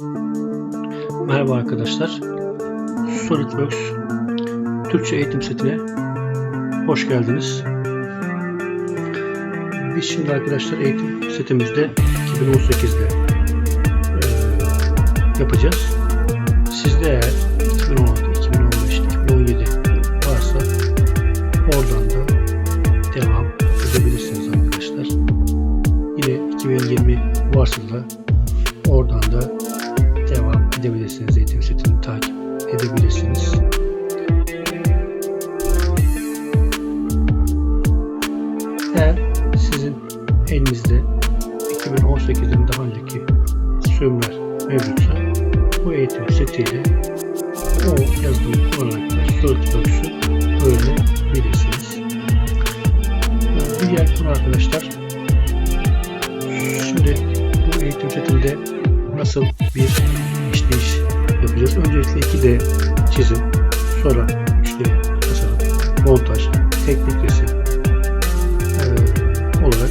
Merhaba arkadaşlar. SolidWorks Türkçe eğitim setine hoş geldiniz. Biz şimdi arkadaşlar eğitim setimizde 2018'de e, yapacağız. Sizde eğer Eğitim setini takip edebilirsiniz. Eğer sizin elinizde 2018'den daha önceki sürümler mevcutsa bu eğitim setiyle o yazılımı kullanarak da SolidWorks'u öğrenebilirsiniz. Bir diğer konu arkadaşlar şimdi bu eğitim setinde nasıl bir? Öncelikle 2D çizim, sonra 3D tasarım, montaj, teknik resim eee, olarak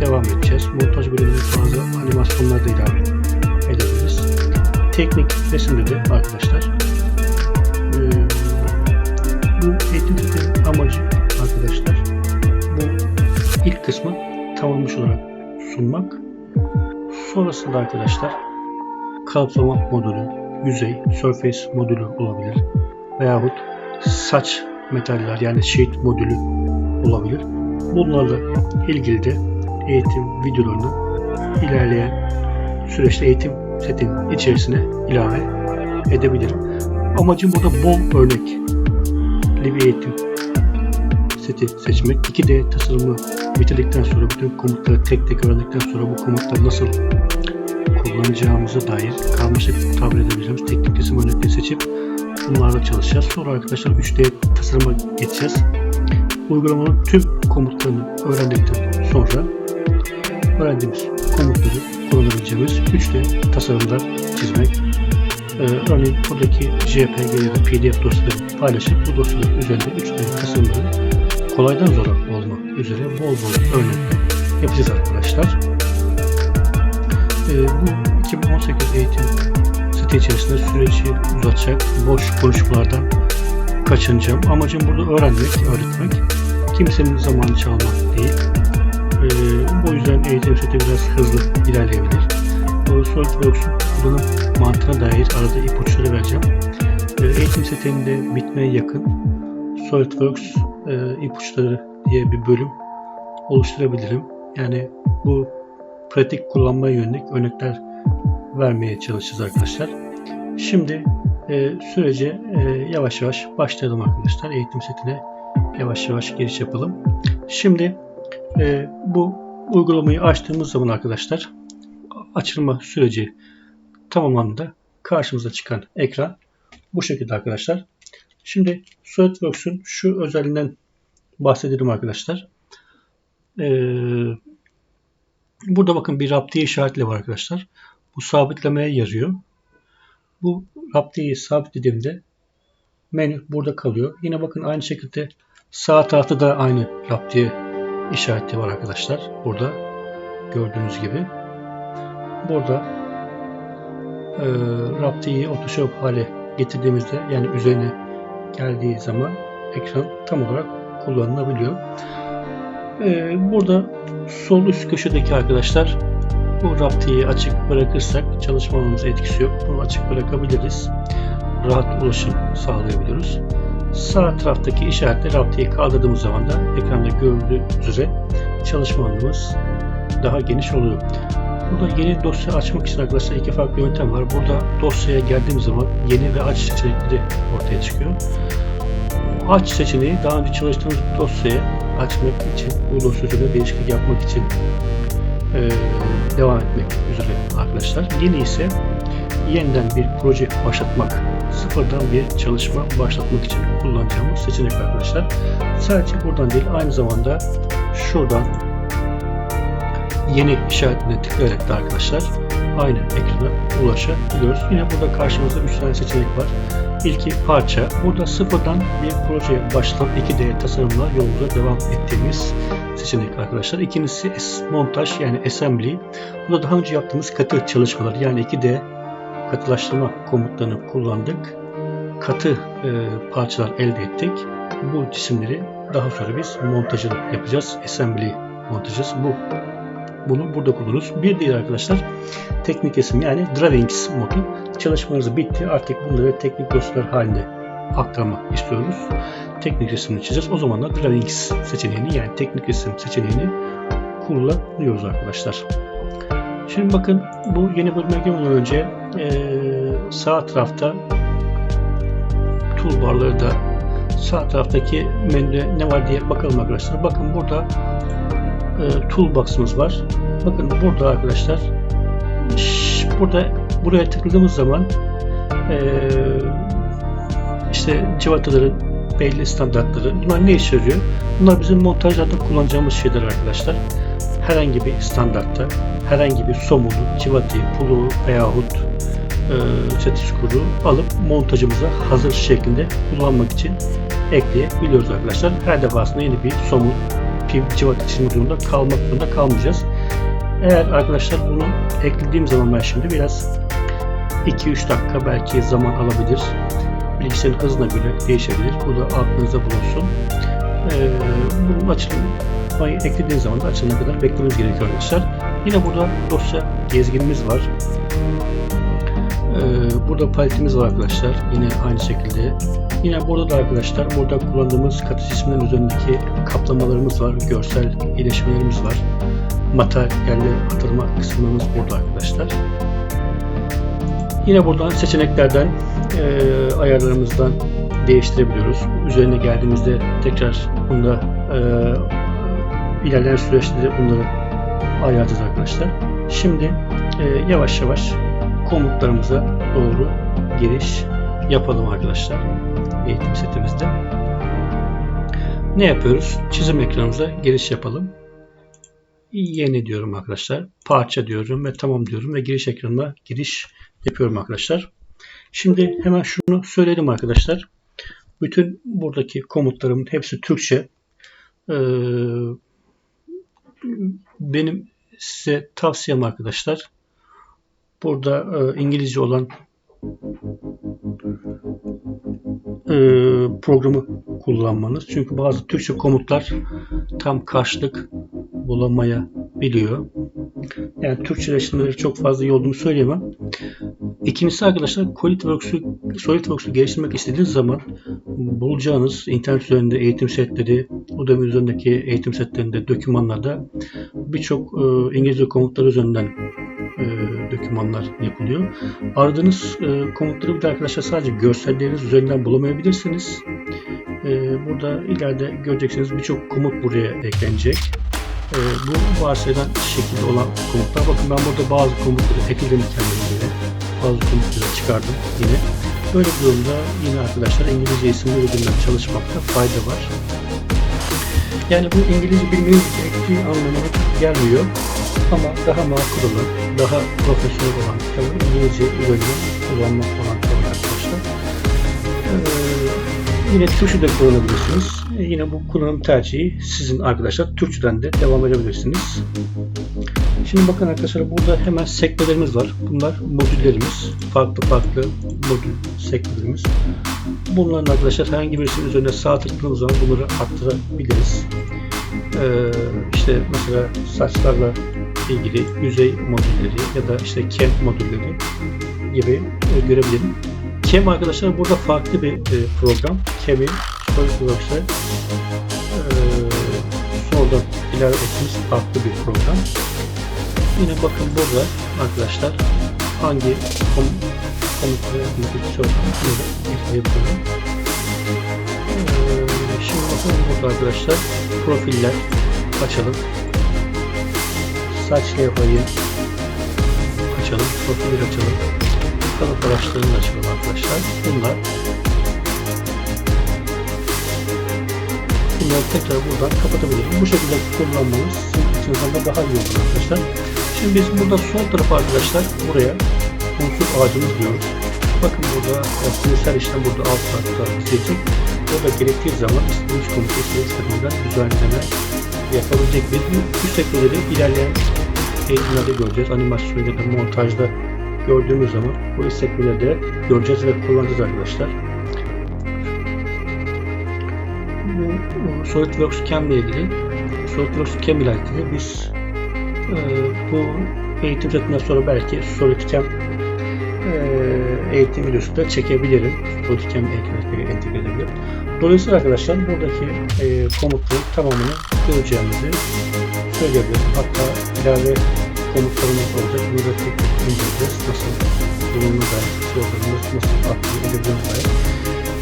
devam edeceğiz. Montaj bölümünde bazı animasyonlar da ilave edebiliriz. Teknik resimde de arkadaşlar bu eğitim setinin amacı arkadaşlar bu ilk kısmı tamamlamış olarak sunmak. Sonrasında arkadaşlar kalıpsama modülü, yüzey, surface modülü olabilir. Veyahut saç metaller yani sheet modülü olabilir. Bunlarla ilgili de eğitim videolarını ilerleyen süreçte eğitim setinin içerisine ilave edebilirim. Amacım burada bol örnekli bir eğitim seti seçmek. 2D tasarımı bitirdikten sonra bütün komutları tek tek öğrendikten sonra bu komutları nasıl kullanacağımıza dair karmaşık tabir edebileceğimiz teknik resim örnekleri seçip bunlarla çalışacağız. Sonra arkadaşlar 3D tasarıma geçeceğiz. Uygulamanın tüm komutlarını öğrendikten sonra öğrendiğimiz komutları kullanabileceğimiz 3D tasarımlar çizmek. Ee, örneğin buradaki JPG ya da PDF dosyaları paylaşıp bu dosyaların üzerinde 3D tasarımları kolaydan zora olmak üzere bol bol örnek yapacağız arkadaşlar. Ee, bu 2018 eğitim site içerisinde süreci uzatacak boş konuşmalardan kaçınacağım. Amacım burada öğrenmek, öğretmek. Kimsenin zamanı çalmak değil. Ee, bu yüzden eğitim seti biraz hızlı ilerleyebilir. Bu SolidWorks'un kullanım mantığına dair arada ipuçları vereceğim. Ee, eğitim setinde bitmeye yakın SolidWorks e, ipuçları diye bir bölüm oluşturabilirim. Yani bu pratik kullanmaya yönelik örnekler vermeye çalışacağız arkadaşlar. Şimdi e, sürece e, yavaş yavaş başlayalım arkadaşlar. Eğitim setine yavaş yavaş giriş yapalım. Şimdi e, bu uygulamayı açtığımız zaman arkadaşlar açılma süreci tamamlandığında karşımıza çıkan ekran bu şekilde arkadaşlar. Şimdi SolidWorks'un şu özelliğinden bahsedelim arkadaşlar. Ee, burada bakın bir raptiye işaretli var arkadaşlar. Bu sabitlemeye yarıyor. Bu raptiyeyi sabitlediğimde menü burada kalıyor. Yine bakın aynı şekilde sağ tarafta da aynı raptiye işareti var arkadaşlar. Burada gördüğünüz gibi. Burada e, raptiyeyi Photoshop hale getirdiğimizde yani üzerine geldiği zaman ekran tam olarak kullanılabiliyor. Ee, burada sol üst köşedeki arkadaşlar bu raptiyi açık bırakırsak çalışma alanımıza etkisi yok. Bunu açık bırakabiliriz. Rahat ulaşım sağlayabiliyoruz. Sağ taraftaki işaretle raptiyi kaldırdığımız zaman da ekranda görüldüğü üzere çalışma daha geniş oluyor. Burada yeni dosya açmak için arkadaşlar iki farklı yöntem var. Burada dosyaya geldiğim zaman yeni ve aç seçenekleri ortaya çıkıyor. Aç seçeneği daha önce çalıştığımız dosyayı açmak için, dosya üzerinde değişiklik yapmak için e, devam etmek üzere arkadaşlar. Yeni ise yeniden bir proje başlatmak, sıfırdan bir çalışma başlatmak için kullanacağımız seçenek arkadaşlar. Sadece buradan değil, aynı zamanda şuradan yeni işaretine tıklayarak da arkadaşlar aynı ekrana ulaşabiliyoruz. Yine burada karşımızda 3 tane seçenek var. İlki parça. Burada sıfırdan bir proje başlatan 2D tasarımla yolumuza devam ettiğimiz seçenek arkadaşlar. İkincisi montaj yani assembly. Bu da daha önce yaptığımız katı çalışmalar yani 2D katılaştırma komutlarını kullandık. Katı e, parçalar elde ettik. Bu cisimleri daha sonra biz montajını yapacağız. Assembly montajız. Bu bunu burada kullanıyoruz. Bir diğer arkadaşlar teknik resim yani drawings modu. Çalışmanız bitti. Artık bunları teknik dosyalar halinde aktarmak istiyoruz. Teknik resimini çizeceğiz. O zaman da drawings seçeneğini yani teknik resim seçeneğini kullanıyoruz arkadaşlar. Şimdi bakın bu yeni bölüme girmeden önce e, sağ tarafta toolbarları da sağ taraftaki menüde ne var diye bakalım arkadaşlar. Bakın burada e, toolbox'ımız var. Bakın burada arkadaşlar burada buraya tıkladığımız zaman e, işte civataların belli standartları bunlar ne işe yarıyor? Bunlar bizim montajlarda kullanacağımız şeyler arkadaşlar. Herhangi bir standartta herhangi bir somunu, civatayı, pulu veyahut e, çatı çukuru alıp montajımıza hazır şeklinde kullanmak için ekleyebiliyoruz arkadaşlar. Her defasında yeni bir somut pil civata çizme durumunda kalmak zorunda kalmayacağız. Eğer arkadaşlar bunu eklediğim zaman ben şimdi biraz 2-3 dakika belki zaman alabilir. Bilgisayarın hızına göre değişebilir. Bu da aklınızda bulunsun. Ee, bunun açılımı eklediğiniz zaman da açılana kadar beklememiz gerekiyor arkadaşlar. Yine burada dosya gezginimiz var. Ee, burada paletimiz var arkadaşlar. Yine aynı şekilde. Yine burada da arkadaşlar burada kullandığımız katı cisimlerin üzerindeki kaplamalarımız var. Görsel iyileşmelerimiz var. Materyalleri atılma kısmımız burada arkadaşlar. Yine buradan seçeneklerden e, ayarlarımızdan değiştirebiliyoruz. Üzerine geldiğimizde tekrar bunda e, ilerleyen süreçte de bunları ayarlayacağız arkadaşlar. Şimdi e, yavaş yavaş komutlarımıza doğru giriş yapalım arkadaşlar eğitim setimizde. Ne yapıyoruz? Çizim ekranımıza giriş yapalım. Yeni diyorum arkadaşlar. Parça diyorum ve tamam diyorum ve giriş ekranına giriş yapıyorum arkadaşlar. Şimdi hemen şunu söyleyelim arkadaşlar. Bütün buradaki komutlarımın hepsi Türkçe. Ee, benim size tavsiyem arkadaşlar. Burada e, İngilizce olan e, programı kullanmanız. Çünkü bazı Türkçe komutlar tam karşılık bulamayabiliyor. Yani Türkçeleştirmeleri çok fazla iyi olduğunu söyleyemem. İkincisi arkadaşlar SolidWorks'u SolidWorks'u geliştirmek istediğiniz zaman bulacağınız internet üzerinde eğitim setleri, Udemy üzerindeki eğitim setlerinde, dokümanlarda birçok e, İngilizce komutlar üzerinden e, dokümanlar yapılıyor. Aradığınız e, komutları bir de arkadaşlar sadece görselleriniz üzerinden bulamayabilirsiniz. E, burada ileride göreceksiniz birçok komut buraya eklenecek. E, bu varsayılan şekilde olan komutlar. Bakın ben burada bazı komutları ekledim kendime Bazı komutları çıkardım yine. Böyle bir durumda yine arkadaşlar İngilizce isimler üzerinden çalışmakta fayda var. Yani bu İngilizce bilmeniz gerektiği anlamına gelmiyor. Ama daha makul olan, daha profesyonel olan tabii İngilizce üzerinden kullanmak olan tabii arkadaşlar. Ee, yine Türkçe de kullanabilirsiniz. Ee, yine bu kullanım tercihi sizin arkadaşlar. Türkçeden de devam edebilirsiniz. Şimdi bakın arkadaşlar burada hemen sekmelerimiz var. Bunlar modüllerimiz. Farklı farklı modül sekmelerimiz. Bunların arkadaşlar herhangi birisinin üzerine sağ tıkladığımız zaman bunları arttırabiliriz. Ee, işte mesela saçlarla ilgili yüzey modülleri ya da işte CAM modülleri gibi e, görebilirim. CAM arkadaşlar burada farklı bir e, program. CAM'i SolidWorks'e e, sonradan ilave ettiğimiz farklı bir program. Yine bakın burada arkadaşlar hangi kom komutları bunu ekleyebilirim. Ee, şimdi bakalım burada arkadaşlar profiller açalım saç levhayı açalım, profili açalım. Kalıp araçlarını açalım arkadaşlar. Bunlar bunları tekrar buradan kapatabilirim. Bu şekilde kullanmanız sizin için daha iyi olur arkadaşlar. Şimdi biz burada sol tarafa arkadaşlar buraya unsur ağacımız diyoruz. Bakın burada her işlem burada alt tarafta izleyecek. Burada gerektiği zaman istediğimiz komutu istediğimiz düzenleme yapabilecek bir bu sekmeleri ilerleyen eğitimlerde göreceğiz. Animasyonda da montajda gördüğümüz zaman bu iç sekmeleri de göreceğiz ve kullanacağız arkadaşlar. Bu SolidWorks Cam ile ilgili SolidWorks Cam ile ilgili biz e, bu eğitim setinden sonra belki SolidCam e, eğitim videosu da çekebilirim. SolidCam eğitimine entegre edebilirim. Dolayısıyla arkadaşlar buradaki e, komutların tamamını göreceğimizi söyleyebilirim. Hatta ilave komutlarımız olacak. Burada tek tek inceleyeceğiz. Nasıl durumuna dair, sorunlarımız nasıl aktif edebiliriz dair.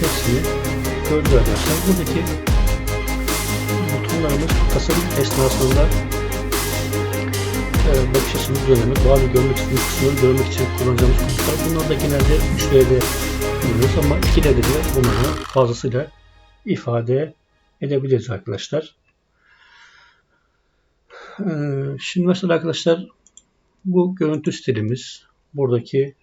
Hepsini göreceğiz arkadaşlar. Buradaki butonlarımız tasarım esnasında e, bakış açımız dönemi, bazı görmek istediğimiz kısımları görmek için kullanacağımız komutlar. Bunlar da genelde 3D'de kullanıyoruz ama 2D'de de bunları fazlasıyla ifade edebiliriz arkadaşlar. Ee, Şimdi mesela arkadaşlar bu görüntü stilimiz buradaki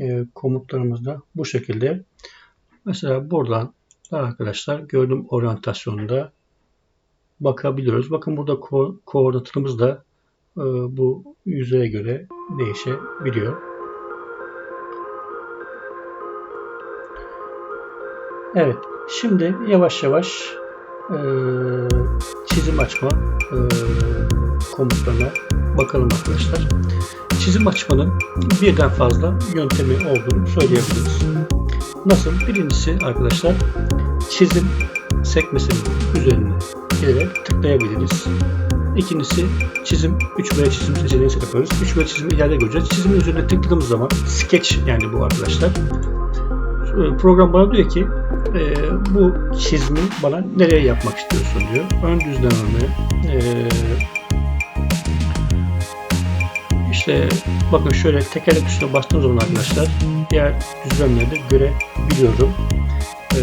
e, komutlarımız da bu şekilde. Mesela buradan da arkadaşlar gördüğüm oryantasyonda bakabiliyoruz. Bakın burada ko koordinatımız da e, bu yüzeye göre değişebiliyor. Evet. Şimdi yavaş yavaş e, çizim açma e, komutlarına bakalım arkadaşlar. Çizim açmanın birden fazla yöntemi olduğunu söyleyebiliriz. Nasıl? Birincisi arkadaşlar çizim sekmesinin üzerine gelerek tıklayabiliriz. İkincisi çizim 3B çizim seçeneğini yapıyoruz. 3B çizimi ileride göreceğiz. Çizimin üzerine tıkladığımız zaman sketch yani bu arkadaşlar. Program bana diyor ki e, bu çizimi bana nereye yapmak istiyorsun diyor. Ön düzlememi e, işte bakın şöyle tekerlek tuşuna bastığım zaman arkadaşlar diğer düzlemleri de görebiliyorum. E,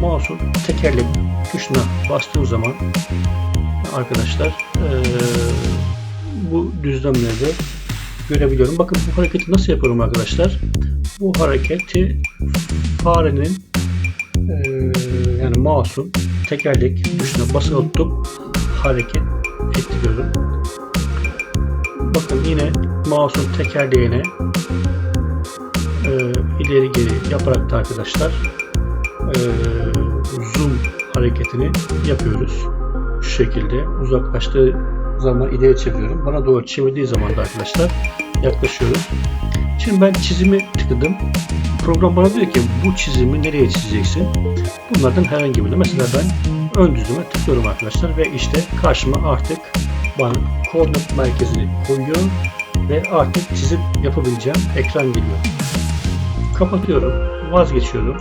mouse'un tekerlek tuşuna bastığım zaman arkadaşlar e, bu düzlemleri de görebiliyorum. Bakın bu hareketi nasıl yapıyorum arkadaşlar? Bu hareketi farenin e, yani mouse'un tekerlek tuşuna basılı tutup hareket ettiriyorum. Bakın yine mouse'un tekerleğine e, ileri geri yaparak da arkadaşlar e, zoom hareketini yapıyoruz. Şu şekilde uzaklaştığı zaman ileri çeviriyorum. Bana doğru çevirdiği zaman da arkadaşlar yaklaşıyoruz. Şimdi ben çizimi tıkladım. Program bana diyor ki bu çizimi nereye çizeceksin? Bunlardan herhangi birine. Mesela ben ön düzleme tıklıyorum arkadaşlar ve işte karşıma artık bana koordinat merkezini koyuyor ve artık çizim yapabileceğim ekran geliyor. Kapatıyorum, vazgeçiyorum.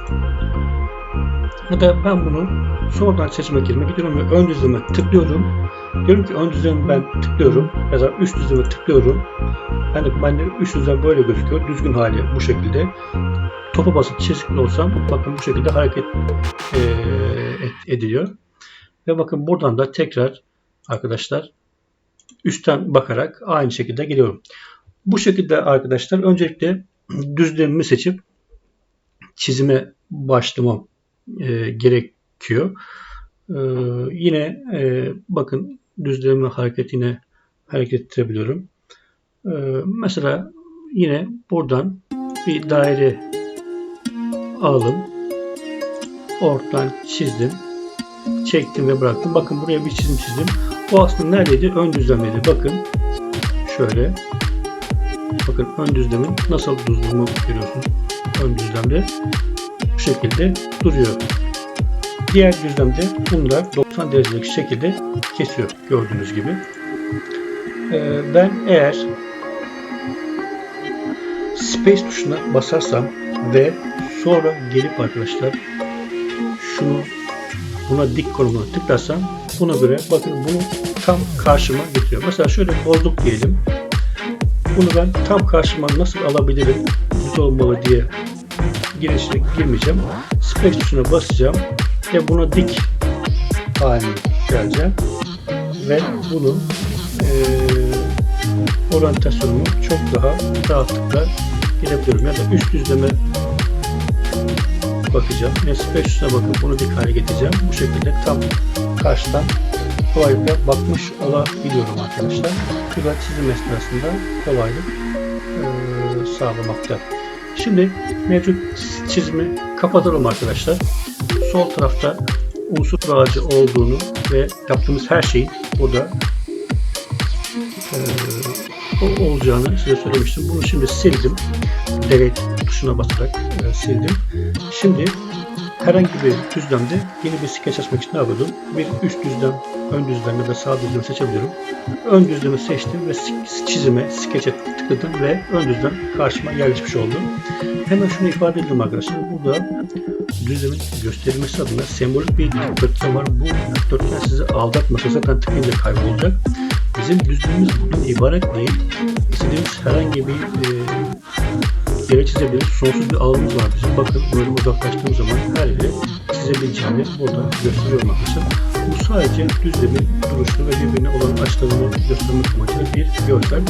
Ya da ben bunu sonradan seçime girmek gidiyorum ve ön düzleme tıklıyorum. Diyorum ki ön düzlemi ben tıklıyorum da üst düzleme tıklıyorum. Yani ben de üst düzlem böyle gözüküyor. Düzgün hali bu şekilde. Topa basıp çizgili olsam bakın bu şekilde hareket e, ediliyor. Ve bakın buradan da tekrar arkadaşlar üstten bakarak aynı şekilde geliyorum. Bu şekilde arkadaşlar öncelikle düzlemimi seçip çizime başlamam e, gerekiyor. E, yine e, bakın düzleme hareketine hareket ettirebiliyorum. E, mesela yine buradan bir daire alalım. Ortadan çizdim. Çektim ve bıraktım. Bakın buraya bir çizim çizdim. Bu aslında neredeydi? Ön düzlemdeydi. Bakın şöyle. Bakın ön düzlemin nasıl durduğunu görüyorsunuz. Ön düzlemde bu şekilde duruyor. Diğer düzlemde bunlar 90 derecelik şekilde kesiyor gördüğünüz gibi. Ee, ben eğer Space tuşuna basarsam ve sonra gelip arkadaşlar şunu buna dik konumuna tıklarsam buna göre bakın bunu tam karşıma getiriyor. Mesela şöyle bozduk diyelim. Bunu ben tam karşıma nasıl alabilirim? Düz olmalı diye girişine girmeyeceğim. Space tuşuna basacağım ve buna dik haline geleceğim. Ve bunun e, oryantasyonumu çok daha rahatlıkla girebiliyorum. Ya da üst düzleme bakacağım. Ve space tuşuna bakıp bunu dik hale getireceğim. Bu şekilde tam karşıdan kolaylıkla bakmış olabiliyorum arkadaşlar. Bu da çizim esnasında kolaylık e, sağlamakta. Şimdi mevcut çizimi kapatalım arkadaşlar. Sol tarafta unsur ağacı olduğunu ve yaptığımız her şeyin burada o olacağını size söylemiştim. Bunu şimdi sildim. Delete tuşuna basarak e, sildim. Şimdi herhangi bir düzlemde yeni bir skeç açmak için ne yapıyordum? Bir üst düzlem, ön düzlem ya da sağ düzlem seçebiliyorum. Ön düzlemi seçtim ve çizime, skeçe tıkladım ve ön düzlem karşıma yerleşmiş oldu. Hemen şunu ifade edelim arkadaşlar. Burada düzlemin gösterilmesi adına sembolik bir dikdörtgen var. Bu dikdörtgen sizi aldatmasa zaten tıklayınca kaybolacak. Bizim düzlemimiz bundan ibaret değil. İstediğimiz herhangi bir e, yere çizebiliriz. Sonsuz bir alanımız var bizim. Bakın böyle uzaklaştığım zaman her yere çizebileceğini burada gösteriyorum arkadaşlar. Bu sadece düzlemin duruşunu ve birbirine olan açılarını göstermek amacıyla bir görsel.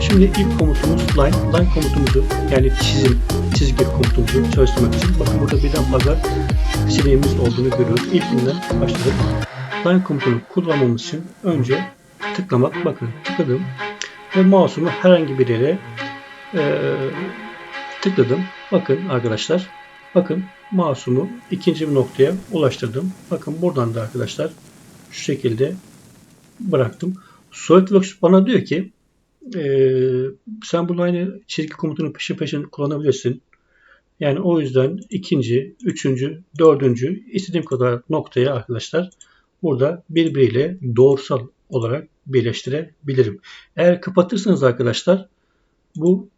Şimdi ilk komutumuz line. Line komutumuzu yani çizim, çizgi komutumuzu çalıştırmak için bakın burada birden fazla seçeneğimiz olduğunu görüyoruz. İlkinden başladık. Line komutunu kullanmamız için önce tıklamak. Bakın tıkladım ve mouse'umu herhangi bir yere tıkladım. Bakın arkadaşlar. Bakın mouse'umu ikinci bir noktaya ulaştırdım. Bakın buradan da arkadaşlar şu şekilde bıraktım. SolidWorks bana diyor ki eee, sen bu aynı çizgi komutunu peşin peşin kullanabilirsin. Yani o yüzden ikinci, üçüncü, dördüncü istediğim kadar noktaya arkadaşlar burada birbiriyle doğrusal olarak birleştirebilirim. Eğer kapatırsanız arkadaşlar bu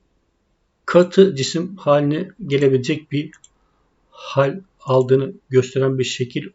katı cisim haline gelebilecek bir hal aldığını gösteren bir şekil